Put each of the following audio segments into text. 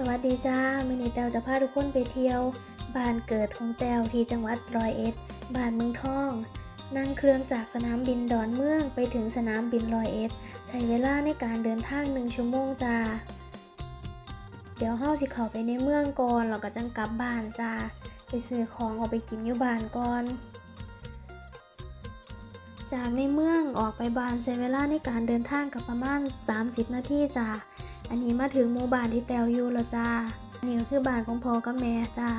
สวัสดีจ้ามินิแตวจะพาทุกคนไปเที่ยว บ้านเกิดของแตวที่จังหวัดร้อยเอ็ด บ้านเมืองทอง นั่งเครื่องจากสนามบินดอนเมืองไปถึงสนามบินร้อยเอ็ด ใช้เวลาในการเดินทางหนึ่งชั่วโมงจ้า เดี๋ยวเฮาสิเข้าไปในเมืองก่อนแล้วก็จังกลับบ้านจ้า ไปซื้อของเอาไปกินอยู่บ้านก่อน จากในเมืองออกไปบ้านใช้เวลาในการเดินทางกับประมาณ 30 นาทีจ้า อันนี้มาถึงหมู่บ้านที่แตวอยู่แล้วจ้าอันนี้ก็คือบ้านของพ่อกับแม่จ้า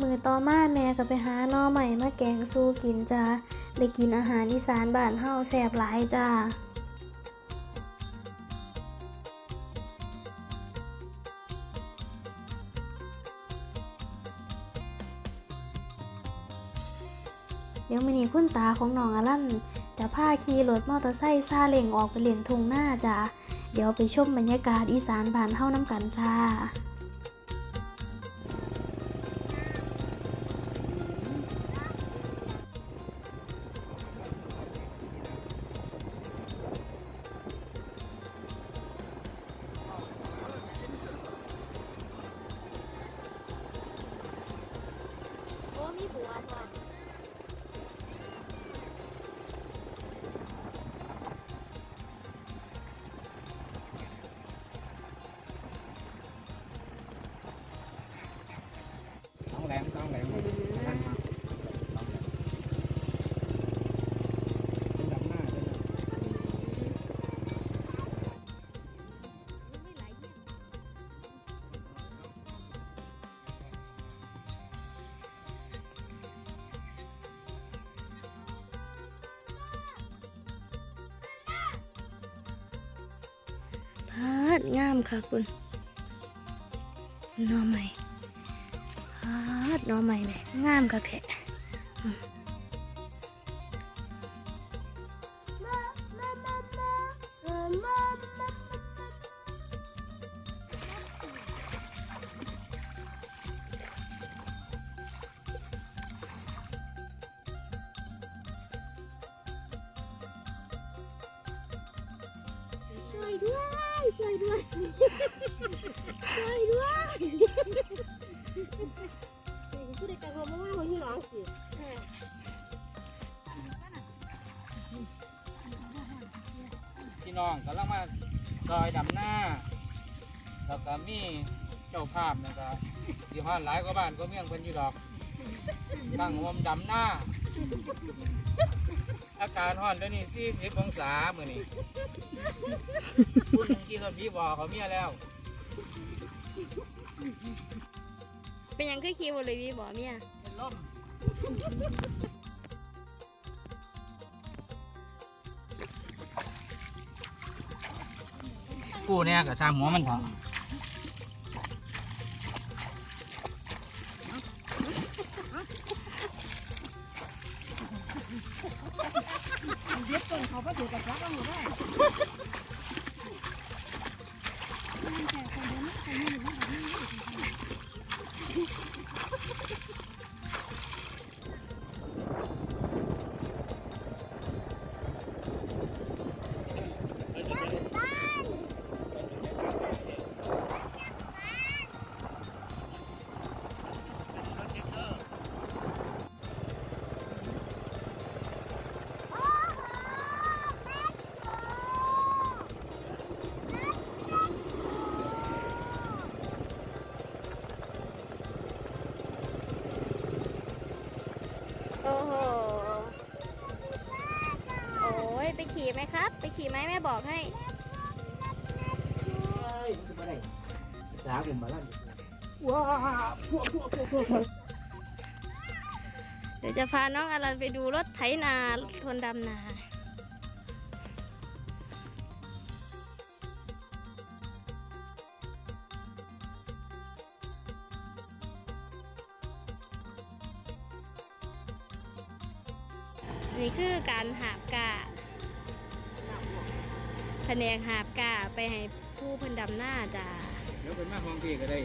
มือต่อมาแม่ก็ไปหาน่อใหม่มาแกงสู้กินจ้าได้กินอาหารอีสานบ้านเฮาแซ่บหลายจ้าเดี๋ยวมื้อนี้คุณตาของน้องอลันจะพาขี่รถมอเตอร์ไซค์ซาเล้งออกไปเล่นทุ่งหน้าจ้า ดี๋ยวไปชมบรรยากาศอีสานบานเฮาน้ำกันจ้ามีหัวพอต้ ดงามค่ะคุณนอใหม่ฮาดนอใหม่แหมงามค่ะแค่ น้องกำลังมาซอยดำหน้าแล้วก็มีเจ้าภาพนะครับสิฮอดหลายกว่าบ้านก็เมี่ยงเพิ่นอยู่ดอกตั้งวมดำหน้า อากาศร้อนเดี๋ยวนี้40องศามื้อนี้คุณกี่รถพี่บอกเขาเมียแล้ว เป็นหยังคือคิวเลยพี่บอกเมียเป็นลม กูเนี่ยกับชามหัวมันเถอะ ยไปขี่ไหมครับ ไปขี่ไหมแม่บอกให้สาเป็นมาแล้วว้าวพวกพวกพวกพวกเดี๋ยวจะพาน้องอลันไปดูรถไถนาทนดำนานี่คือการหาบกา แผนกหาบกาไปให้ผู้เพิ่นดำหน้าจ้า แล้วเป็นมาของพี่ก็ได้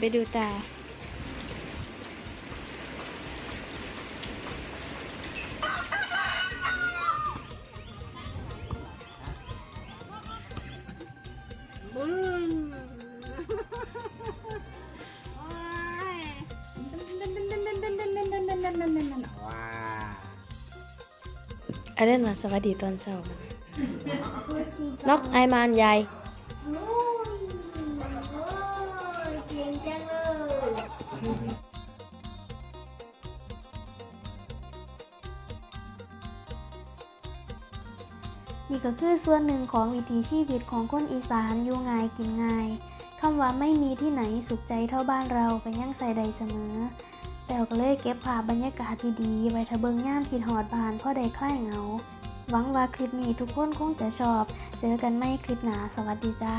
ไปดูตา บึ้งอ้นั่นมาสวัสดีตอนเช้า นกไอมานยาย ว นี่ก็คือส่วนหนึ่งของวิถีชีวิตของคนอีสานอยู่ง่ายกินง่ายคำว่าไม่มีที่ไหนสุขใจเท่าบ้านเราก็ยังใส่ใดเสมอ แต่ก็เลยเก็บภาพบรรยากาศดีๆไว้ทะเบิงย่ามคิดหอดบานพ่อได้คลายเหงา หวังว่าคลิปนี้ทุกคนคงจะชอบ เจอกันไม่คลิปหนาสวัสดีจ้า